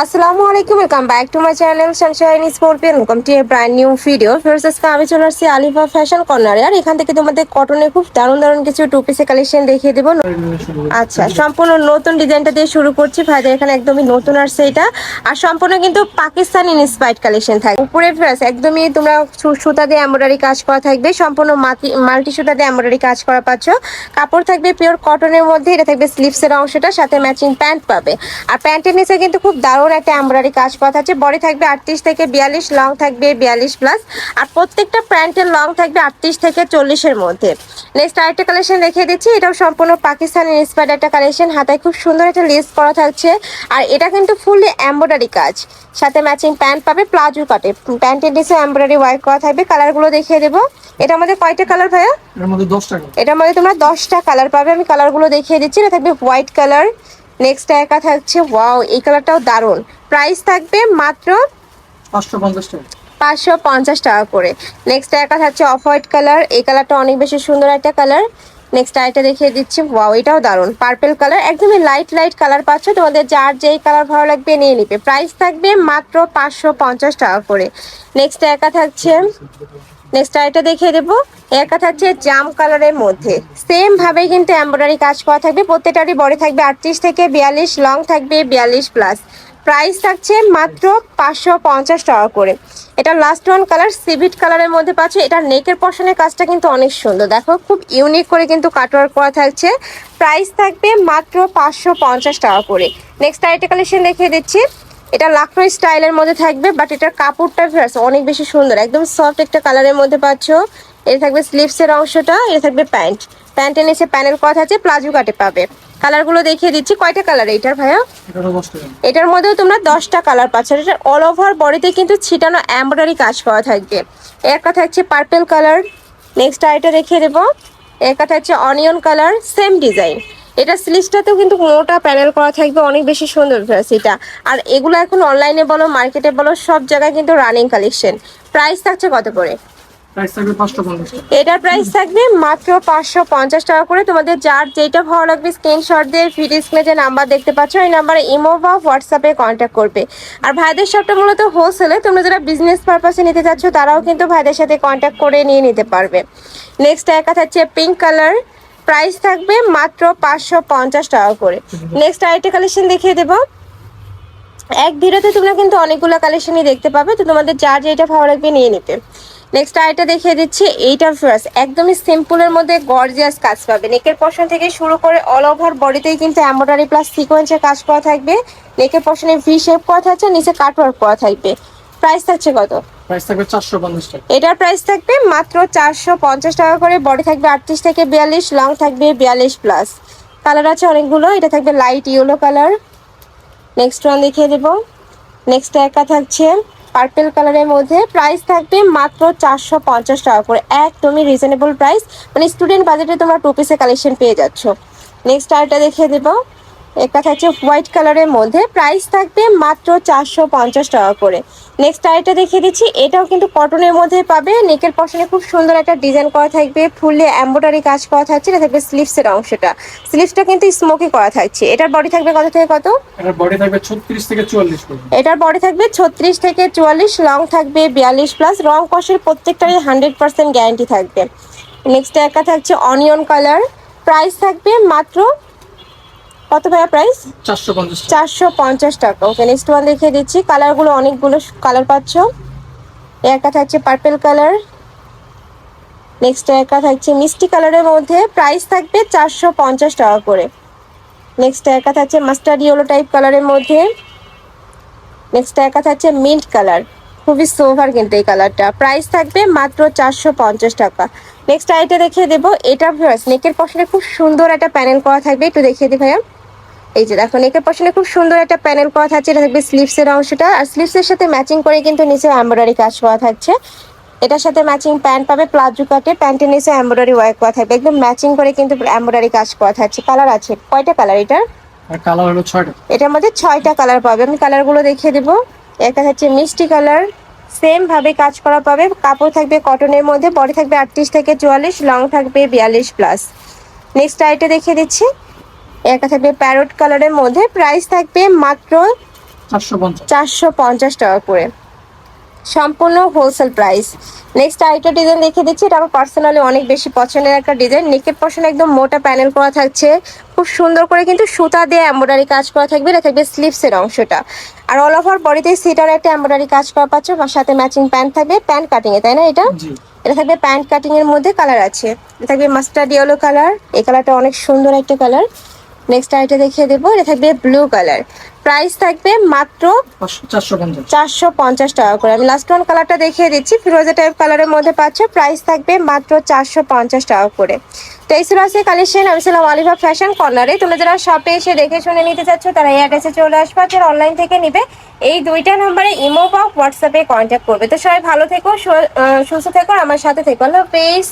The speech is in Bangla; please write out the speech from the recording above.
আসসালামু আলাইকুম welcome back to my channel Sunshine Scorpion welcome to a brand new video first আজকে আমি চলে আসছি আলিফা ফ্যাশন কর্নারে আর এখান থেকে তোমাদের কটনের খুব দারুণ দারুণ কিছু টু পিসের কালেকশন দেখিয়ে দেবো। আচ্ছা সম্পূর্ণ নতুন ডিজাইনটা দিয়ে শুরু করছি। ভাইদের এখানে একদমই নতুন আসছে এটা আর সম্পূর্ণ কিন্তু পাকিস্তান ইন্সপায়ার্ড কালেকশন থাকবে উপরে ফ্রেস একদমই তোমরা সুতা দিয়ে এমব্রয়ডারি কাজ করা থাকবে, সম্পূর্ণ মাল্টি সুতা দিয়ে এমব্রয়ডারি কাজ করা পাচ্ছ। কাপড় থাকবে পিওর কটনের মধ্যে, এটা থাকবে স্লিভসের অংশটা, সাথে ম্যাচিং প্যান্ট পাবে। আর প্যান্টের নিচে কিন্তু খুব দারুণ একটা এমব্রয়ডারি কাজ করা আছে। বডি থাকবে আটত্রিশ থেকে বিয়াল্লিশ লং থাকবে বিয়াল্লিশ প্লাস আর প্রত্যেকটা প্যান্টের লং থাকবে আটত্রিশ থেকে চল্লিশের মধ্যে। নেক্সট আরেকটা কালেকশন দেখিয়ে দিচ্ছি এটাও সম্পূর্ণ পাকিস্তানের ইন্সপায়ার্ড একটা কালেকশন হাতায় খুব সুন্দর একটা লেস করা থাকছে আর এটা কিন্তু ফুললি এমব্রয়ডারি কাজ। সাথে ম্যাচিং প্যান্ট পাবে প্লাজো কাটে। প্যান্টের নিচে এমব্রয়ডারি ওয়ার্ক করা থাকবে। কালারগুলো দেখিয়ে দেবো। এটার মধ্যে কয়টা কালার ভাইয়া? এটার মধ্যে তোমরা দশটা কালার পাবে। আমি কালারগুলো দেখিয়ে দিচ্ছি। এটা থাকবে হোয়াইট কালার নেক্সট একা থাকছে ওয়াও এই কালারটাও দারুণ। প্রাইস থাকবে মাত্র পাঁচশো পঞ্চাশ টাকা। করে। নেক্সট একা থাকছে অফ হোয়াইট কালার এই কালারটা অনেক বেশি সুন্দর একটা কালার নেক্সট আরেকটা দেখিয়ে দিচ্ছি ওয়াও এটাও দারুণ। পার্পেল কালার একদমই লাইট লাইট কালার পাচ্ছ তোমাদের যার যেই কালার ভালো লাগবে নিয়ে নিবে। প্রাইস থাকবে মাত্র পাঁচশো পঞ্চাশ টাকা করে। নেক্সট একা থাকছে নেক্সট আরেকটা দেখিয়ে দেবো। একা থাকছে জাম কালারের মধ্যে। সেম ভাবে কিন্তু এমব্রয়ডারি কাজ করা থাকবে। প্রত্যেকটারই বডি থাকবে আটত্রিশ থেকে বিয়াল্লিশ লং থাকবে বিয়াল্লিশ প্লাস প্রাইস থাকছে মাত্র পাঁচশো পঞ্চাশ টাকা করে। এটা লাস্ট ওয়ান কালার সিভিট কালারের মধ্যে পাচ্ছে। এটা নেকের পশনের কাজটা কিন্তু অনেক সুন্দর। দেখো, খুব ইউনিক করে কিন্তু কাটওয়ার্ক করা থাকছে। প্রাইস থাকবে মাত্র পাঁচশো পঞ্চাশ টাকা করে। নেক্সট আরেকটা কালেকশন দেখিয়ে দিচ্ছি। এটা লাকড়ো স্টাইলের মধ্যে থাকবে বাট এটার কাপড়টা ফ্রেশ অনেক বেশি সুন্দর। একদম সফট একটা কালারের মধ্যে পাচ্ছ। এটা থাকবে স্লিভসের অংশটা এটা থাকবে প্যান্ট প্যান্টের নিচে প্যানেল করা আছে প্লাজো কাটে পাবে। কালারগুলো দেখিয়ে দিচ্ছি কয়টা কালার এটার ভাইয়া? এটার মধ্যেও তোমরা দশটা কালার পাচ্ছ। এটার অল ওভার বডিতে কিন্তু ছিটানো এমব্রয়ডারি কাজ করা থাকবে। একটা থাকছে পার্পেল কালার নেক্সট আরেকটা দেখিয়ে দেবো। একটা থাকছে অনিয়ন কালার সেম ডিজাইন এটা স্লিভসটাতেও কিন্তু মোটা প্যানেল করা থাকবে অনেক বেশি সুন্দর এটা। আর এগুলো এখন অনলাইনে বলো মার্কেটে বলো সব জায়গায় কিন্তু রানিং কালেকশন প্রাইস থাকছে কত করে? এটার প্রাইস থাকবে মাত্র পাঁচশো পঞ্চাশ টাকা করে। তোমাদের যার যেটা ভালো লাগবে স্ক্রিনশট দিয়ে ভিডিও স্ক্রিনে যে নাম্বার দেখতে পাচ্ছ এই নাম্বারে ইমো বা হোয়াটসঅ্যাপে কন্ট্যাক্ট করবে। আর ভাইদের শপটা মূলত হোলসেলে তোমরা যারা বিজনেস পারপাসে নিতে চাচ্ছ তারাও কিন্তু ভাইদের সাথে কন্ট্যাক্ট করে নিয়ে নিতে পারবে। নেক্সট একা থাকছে পিঙ্ক কালার প্রাইস থাকবে মাত্র পাঁচশো পঞ্চাশ টাকা করে। নেক্সট আরেকটা কালেকশন দেখিয়ে দেবো। এক ভিডিওতে তোমরা কিন্তু অনেকগুলো কালেকশনই দেখতে পাবে, তো তোমাদের যার যেটা ভালো লাগবে নিয়ে নিতে। নেক্সট আরেকটা দেখিয়ে দিচ্ছি এইটা ফ্রাস একদমই সিম্পলের মধ্যে গর্জিয়াস কাজ পাবে। নেকের পশন থেকে শুরু করে অল ওভার বডিতেই কিন্তু এম্ব্রয়ডারি প্লাস সিকোয়েন্সের কাজ করা থাকবে। নেকের পশনে ভি শেপ করা থাকছে, নিচে কাটওয়ার্ক করা থাকবে। প্রাইস থাকছে কত? এটার প্রাইস থাকবে মাত্র চারশো পঞ্চাশ টাকা করে। বডি থাকবে আটত্রিশ থেকে বিয়াল্লিশ লং থাকবে বিয়াল্লিশ প্লাস কালার আছে অনেকগুলো, এটা থাকবে light yellow colour next one দেখিয়ে দেবো। নেক্সট একা থাকছে পার্পেল কালারের মধ্যে। প্রাইস থাকবে মাত্র চারশো পঞ্চাশ টাকা করে। একদমই রিজনেবল প্রাইস মানে স্টুডেন্ট বাজেটে তোমরা টু পিসের কালেকশন পেয়ে যাচ্ছ। নেক্সট আরেকটা দেখিয়ে দেবো। একটা থাকছে হোয়াইট কালারের মধ্যে। প্রাইস থাকবে মাত্র চারশো পঞ্চাশ টাকা করে। নেক্সট আরেকটা দেখিয়ে দিচ্ছি। এটাও কিন্তু কটনের মধ্যে পাবে। নেকের পশনে খুব সুন্দর একটা ডিজাইন করা থাকবে। ফুললে এম্ব্রয়ডারি কাজ করা থাকছে। এটা থাকবে স্লিভসের অংশটা। স্লিভসটা কিন্তু স্মোকি করা থাকছে। এটার বডি থাকবে কত থেকে কত? এটার বডি থাকবে ছত্রিশ থেকে চুয়াল্লিশ পর্যন্ত। এটার বডি থাকবে ছত্রিশ থেকে চুয়াল্লিশ। লং থাকবে বিয়াল্লিশ প্লাস রং কষের প্রত্যেকটারই হান্ড্রেড পার্সেন্ট গ্যারান্টি থাকবে। নেক্সট একটা থাকছে অনিয়ন কালার প্রাইস থাকবে মাত্র কত ভাইয়া প্রাইস চারশো পঞ্চাশ টাকা। ওকে নেক্সট ওয়ান দেখিয়ে দিচ্ছি। কালারগুলো অনেকগুলো কালার পাচ্ছ। একটা থাকছে পার্পেল কালার নেক্সট একটা থাকছে মিষ্টি কালারের মধ্যে প্রাইস থাকবে চারশো পঞ্চাশ টাকা করে। নেক্সট একটা থাকছে মাস্টার্ড ইয়েলো টাইপ কালারের মধ্যে। নেক্সট একটা থাকছে মিন্ট কালার খুবই সোভার কিন্তু এই কালারটা প্রাইস থাকবে মাত্র চারশো পঞ্চাশ টাকা। নেক্সট আইটা দেখিয়ে দেবো। এটা নেকের পশনে খুব সুন্দর একটা প্যানেল করা থাকবে। একটু দেখিয়ে দিই ভাইয়া। এই যে দেখো নেকের পশনে খুব সুন্দর একটা প্যানেল করা থাকছে এটা থাকবে স্লিভসের অংশটা। আর স্লিভসের সাথে ম্যাচিং করে কিন্তু নিচে এমব্রয়ডারি কাজ করা থাকছে। এটার সাথে ম্যাচিং প্যান্ট পাবে প্লাজো কাটে প্যান্টের নিচে এমব্রয়ডারি ওয়ার্ক করা থাকবে। একদম ম্যাচিং করে কিন্তু এমব্রয়ডারি কাজ করা থাকছে। কালার আছে কয়টা কালার এটার? কালার হলো ছয়টা। এটার মধ্যে ছয়টা কালার পাবে। আমি কালারগুলো দেখিয়ে দেবো। একটা হচ্ছে মিষ্টি কালার সেম ভাবে কাজ করা পাবে। কাপড় থাকবে কটনের মধ্যে বডি থাকবে আটত্রিশ থেকে চুয়াল্লিশ লং থাকবে বিয়াল্লিশ প্লাস নেক্সট আইটে দেখিয়ে দিচ্ছি। একটা থাকবে প্যারট কালারের মধ্যে প্রাইস থাকবে মাত্র চারশো পঞ্চাশ। টাকা করে। সম্পূর্ণ হোলসেল প্রাইস নেক্সট আরেকটা ডিজাইন দেখে দিচ্ছি এটা আমার পার্সোনালি অনেক বেশি পছন্দের একটা ডিজাইন নেকের পশন একদম মোটা প্যানেল করা থাকছে। খুব সুন্দর করে কিন্তু সুতা দিয়ে এম্ব্রয়ডারি কাজ করা থাকবে এটা থাকবে স্লিভসের অংশটা। আর অল ওভার বডিতে সিটার একটা এম্ব্রয়ডারি কাজ করা পাচ্ছ আর সাথে ম্যাচিং প্যান্ট থাকবে প্যান্ট কাটিং এ তাই না এটা? এটা থাকবে প্যান্ট কাটিং এর মধ্যে কালার আছে। এটা থাকবে মাস্টার্ড ইয়েলো কালার এই কালারটা অনেক সুন্দর একটা কালার নেক্সট আইটা দেখিয়ে দেবো এটা থাকবে ব্লু কালার প্রাইস থাকবে মাত্র চারশো পঞ্চাশ। টাকা করে। আমি লাস্ট ওয়ান কালারটা দেখিয়ে দিচ্ছি ফিরোজা টাইপ কালারের মধ্যে পাচ্ছ প্রাইস থাকবে মাত্র চারশো পঞ্চাশ টাকা করে। তো এই ছিল আছে কালেকশন আমি ছিলাম অলিভা ফ্যাশন কর্নারে তোমরা যারা শপে এসে দেখে শুনে নিতে চাচ্ছ তারা এই অ্যাড্রেসে চলে আসবে যারা অনলাইন থেকে নিবে এই দুইটা নম্বরে ইমো বা হোয়াটসঅ্যাপে কন্ট্যাক্ট করবে। তো সবাই ভালো থেকো সুস্থ থেকো আমার সাথে থেকো। আল্লাহ হাফেজ